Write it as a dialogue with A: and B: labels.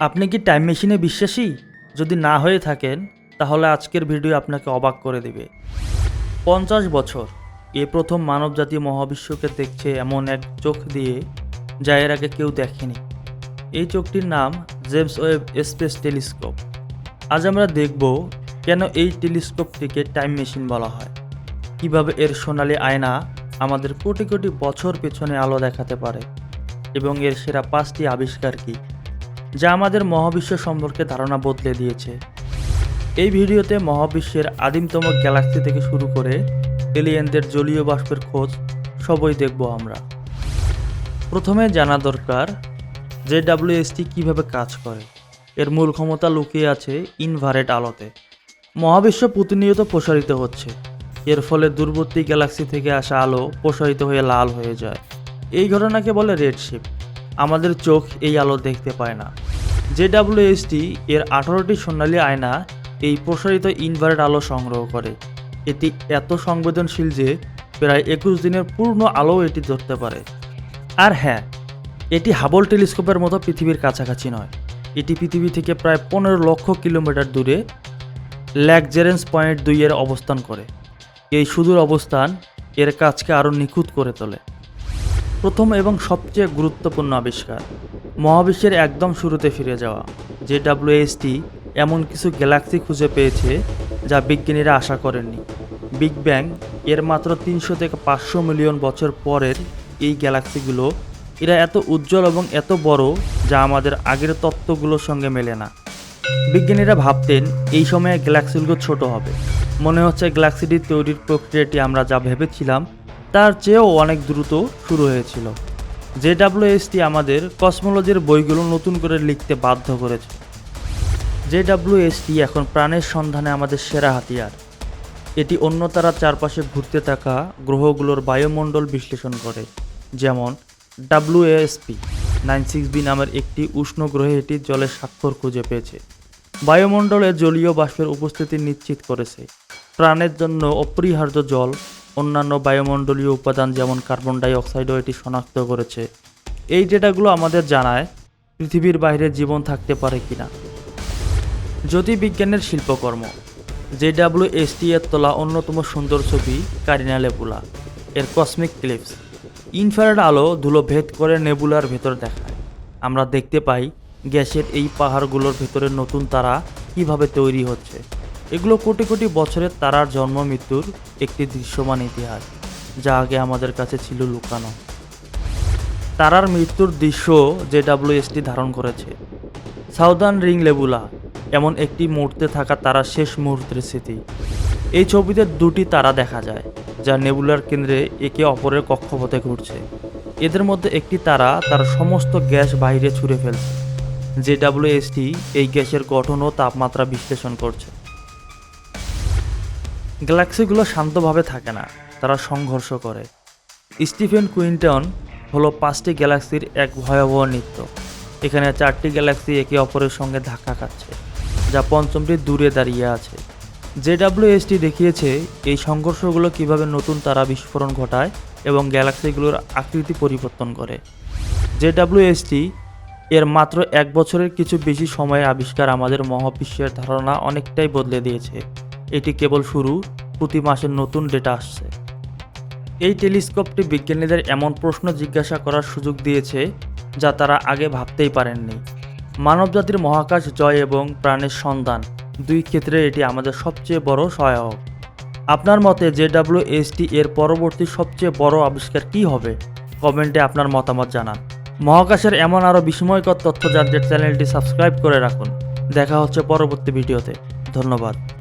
A: আপনি কি টাইম মেশিনে বিশ্বাসী? যদি না হয়ে থাকেন, তাহলে আজকের ভিডিও আপনাকে অবাক করে দেবে। পঞ্চাশ বছর, এ প্রথম মানবজাতি মহাবিশ্বকে দেখছে এমন এক চোখ দিয়ে, যা এর আগে কেউ দেখেনি। এই চোখটির নাম জেমস ওয়েব স্পেস টেলিস্কোপ আজ আমরা দেখব কেন এই টেলিস্কোপটিকে টাইম মেশিন বলা হয়। কীভাবে এর সোনালি আয়না আমাদের কোটি কোটি বছর পেছনে আলো দেখাতে পারে? এবং এর সেরা পাঁচটি আবিষ্কার কী? যা আমাদের মহাবিশ্ব সম্পর্কে ধারণা বদলে দিয়েছে। এই ভিডিওতে মহাবিশ্বের আদিমতম গ্যালাক্সি থেকে শুরু করে এলিয়েনদের জলীয় বাষ্পের খোঁজ সবই দেখব আমরা। প্রথমে জানা দরকার যে ডাব্লিউএসটি কীভাবে কাজ করে। এর মূল ক্ষমতা লুকিয়ে আছে ইনভারেট আলোতে। মহাবিশ্ব প্রতিনিয়ত প্রসারিত হচ্ছে। এর ফলে দূরবর্তী গ্যালাক্সি থেকে আসা আলো প্রসারিত হয়ে লাল হয়ে যায়। এই ঘটনাকে বলে রেডশিপ আমাদের চোখ এই আলো দেখতে পায় না। যে ডাব্লিউএসটি এর আঠারোটি সোনালী আয়না এই প্রসারিত ইনভার্ট আলো সংগ্রহ করে। এটি এত সংবেদনশীল যে প্রায় একুশ দিনের পূর্ণ আলো এটি ধরতে পারে। আর হ্যাঁ এটি হাবল টেলিস্কোপের মতো পৃথিবীর কাছাকাছি নয়। এটি পৃথিবী থেকে প্রায় পনেরো লক্ষ কিলোমিটার দূরে ল্যাকজেরেন্স পয়েন্ট দুইয়ের অবস্থান করে। এই সুদূর অবস্থান এর কাজকে আরও নিখুঁত করে তোলে। প্রথম এবং সবচেয়ে গুরুত্বপূর্ণ আবিষ্কার। মহাবিশ্বের একদম শুরুতে ফিরে যাওয়া, যে ডাব্লিউএসটি এমন কিছু গ্যালাক্সি খুঁজে পেয়েছে যা বিজ্ঞানীরা আশা করেননি। বিগ ব্যাং এর মাত্র তিনশো থেকে পাঁচশো মিলিয়ন বছর পরের এই গ্যালাক্সিগুলো, এরা এত উজ্জ্বল এবং এত বড় যা আমাদের আগের তত্ত্বগুলোর সঙ্গে মেলে না। বিজ্ঞানীরা ভাবতেন এই সময়ে গ্যালাক্সিগুলো ছোট হবে। মনে হচ্ছে গ্যালাক্সিটি তৈরির প্রক্রিয়াটি আমরা যা ভেবেছিলাম তার চেয়েও অনেক দ্রুত শুরু হয়েছিল। যে ডাব্লিউএসটি আমাদের কসমোলজির বইগুলো নতুন করে লিখতে বাধ্য করেছে। যে ডাব্লিউএসটি এখন প্রাণের সন্ধানে আমাদের সেরা হাতিয়ার। এটি অন্য তারার চারপাশে ঘুরতে থাকা গ্রহগুলোর বায়ুমণ্ডল বিশ্লেষণ করে, যেমন ডাব্লিউএসপি নাইন সিক্স বি নামের একটি উষ্ণ গ্রহে এটি জলের স্বাক্ষর খুঁজে পেয়েছে। বায়ুমণ্ডলে জলীয় বাষ্পের উপস্থিতি নিশ্চিত করেছে। প্রাণের জন্য অপরিহার্য জল অন্যান্য বায়ুমণ্ডলীয় উপাদান যেমন কার্বন ডাই অক্সাইডও এটি শনাক্ত করেছে। এই ডেটাগুলো আমাদের জানায় পৃথিবীর বাইরে জীবন থাকতে পারে কিনা। জ্যোতির্বিজ্ঞানের শিল্পকর্ম যে ডাব্লিউ এসটি এর তোলা অন্যতম সুন্দর ছবি কারিনা লেবুলা, এর কসমিক ক্লিপস। ইনফ্রারেড আলো ধুলো ভেদ করে নেবুলার ভেতর দেখায়। আমরা দেখতে পাই গ্যাসের এই পাহাড়গুলোর ভেতরে নতুন তারা কীভাবে তৈরি হচ্ছে। এগুলো কোটি কোটি বছরের তারার জন্ম, মৃত্যুর একটি দৃশ্যমান ইতিহাস, যা আগে আমাদের কাছে ছিল লুকানো। তারার মৃত্যুর দৃশ্য যে ডাব্লিউএসটি ধারণ করেছে। সাউদার্ন রিং লেবুলা, এমন একটি মুহূর্তে থাকা তারার শেষ মুহূর্তের স্মৃতি। এই ছবিতে দুটি তারা দেখা যায়, যা নেবুলার কেন্দ্রে একে অপরের কক্ষপথে ঘুরছে। এদের মধ্যে একটি তারা তার সমস্ত গ্যাস বাইরে ছুঁড়ে ফেলছে। যে ডাব্লিউএসটি এই গ্যাসের গঠন ও তাপমাত্রা বিশ্লেষণ করছে। গ্যালাক্সিগুলো শান্তভাবে থাকে না, তারা সংঘর্ষ করে। স্টিফেন কুইন্টন হলো পাঁচটি গ্যালাক্সির এক ভয়াবহ নৃত্য। এখানে চারটি গ্যালাক্সি একে অপরের সঙ্গে ধাক্কা খাচ্ছে, যা পঞ্চমটি দূরে দাঁড়িয়ে আছে। যে ডাব্লিউএসটি দেখিয়েছে, এই সংঘর্ষগুলো কীভাবে নতুন তারা বিস্ফোরণ ঘটায় এবং গ্যালাক্সিগুলোর আকৃতি পরিবর্তন করে। যে ডাব্লিউএসটি এর মাত্র এক বছরের কিছু বেশি সময়ে আবিষ্কার আমাদের মহাবিশ্বের ধারণা অনেকটাই বদলে দিয়েছে। এটি কেবল শুরু, প্রতি মাসের নতুন ডেটা আসছে। এই টেলিস্কোপটি বিজ্ঞানীদের এমন প্রশ্ন জিজ্ঞাসা করার সুযোগ দিয়েছে যা তারা আগে ভাবতেই পারেননি। মানবজাতির মহাকাশ জয় এবং প্রাণের সন্ধান, দুই ক্ষেত্রে এটি আমাদের সবচেয়ে বড় সহায়ক। আপনার মতে জে ডাব্লিউ এসটি এর পরবর্তী সবচেয়ে বড় আবিষ্কার কী হবে? কমেন্টে আপনার মতামত জানান। মহাকাশের এমন আরও বিস্ময়কর তথ্য জানতে চ্যানেলটি সাবস্ক্রাইব করে রাখুন। দেখা হচ্ছে পরবর্তী ভিডিওতে। ধন্যবাদ।